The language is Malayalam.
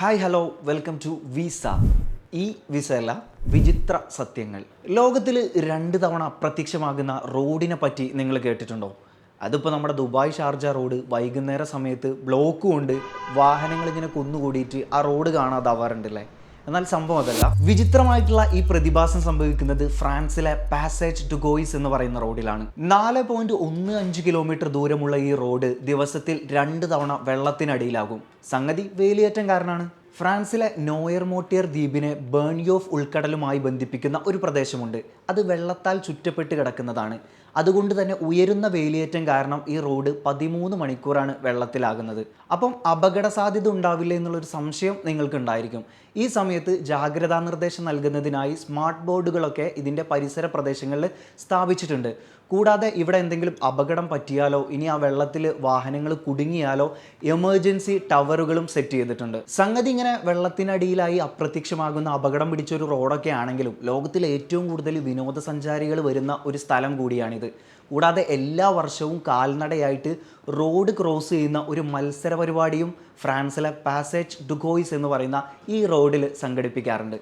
Hi hello welcome to visa ഈ വിസ അല്ല വിചിത്ര സത്യങ്ങൾ. ലോകത്തിൽ രണ്ട് തവണ അപ്രത്യക്ഷമാകുന്ന റോഡിനെ പറ്റി നിങ്ങൾ കേട്ടിട്ടുണ്ടോ? അതിപ്പോൾ നമ്മുടെ ദുബായ് ഷാർജ റോഡ് വൈകുന്നേര സമയത്ത് ബ്ലോക്ക് കൊണ്ട് വാഹനങ്ങൾ ഇങ്ങനെ കുന്നുകൂടിയിട്ട് ആ റോഡ് കാണാതാവാറുണ്ടല്ലേ? എന്നാൽ സംഭവം അതല്ല. വിചിത്രമായിട്ടുള്ള ഈ പ്രതിഭാസം സംഭവിക്കുന്നത് ഫ്രാൻസിലെ പാസേജ് ടു ഗോയിസ് എന്ന് പറയുന്ന റോഡിലാണ്. നാല് പോയിന്റ് ഒന്ന് അഞ്ച് കിലോമീറ്റർ ദൂരമുള്ള ഈ റോഡ് ദിവസത്തിൽ രണ്ട് തവണ വെള്ളത്തിനടിയിലാകും. സംഗതി വേലിയേറ്റം കാരണമാണ് ഫ്രാൻസിലെ നോയർ മോട്ടിയർ ദ്വീപിനെ ബേൺയോഫ് ഉൾക്കടലുമായി ബന്ധിപ്പിക്കുന്ന ഒരു പ്രദേശമുണ്ട്. അത് വെള്ളത്താൽ ചുറ്റപ്പെട്ട് കിടക്കുന്നതാണ്. അതുകൊണ്ട് തന്നെ ഉയരുന്ന വേലിയേറ്റം കാരണം ഈ റോഡ് പതിമൂന്ന് മണിക്കൂറാണ് വെള്ളത്തിലാകുന്നത്. അപ്പം അപകട സാധ്യത ഉണ്ടാവില്ല എന്നുള്ളൊരു സംശയം നിങ്ങൾക്കുണ്ടായിരിക്കും. ഈ സമയത്ത് ജാഗ്രതാ നിർദ്ദേശം നൽകുന്നതിനായി സ്മാർട്ട് ബോർഡുകളൊക്കെ ഇതിന്റെ പരിസര പ്രദേശങ്ങളിൽ സ്ഥാപിച്ചിട്ടുണ്ട്. കൂടാതെ ഇവിടെ എന്തെങ്കിലും അപകടം പറ്റിയാലോ ഇനി ആ വെള്ളത്തിൽ വാഹനങ്ങൾ കുടുങ്ങിയാലോ എമർജൻസി ടവറുകളും സെറ്റ് ചെയ്തിട്ടുണ്ട്. സംഗതി ഇങ്ങനെ വെള്ളത്തിനടിയിലായി അപ്രത്യക്ഷമാകുന്ന അപകടം പിടിച്ച ഒരു റോഡൊക്കെ ആണെങ്കിലും ലോകത്തിലെ ഏറ്റവും കൂടുതൽ വിനോദസഞ്ചാരികൾ വരുന്ന ഒരു സ്ഥലം കൂടിയാണിത്. കൂടാതെ എല്ലാ വർഷവും കാൽനടയായിട്ട് റോഡ് ക്രോസ് ചെയ്യുന്ന ഒരു മത്സര പരിപാടിയും ഫ്രാൻസിലെ പാസേജ് ഡുഗോയിസ് എന്ന് പറയുന്ന ഈ റോഡിൽ സംഘടിപ്പിക്കാറുണ്ട്.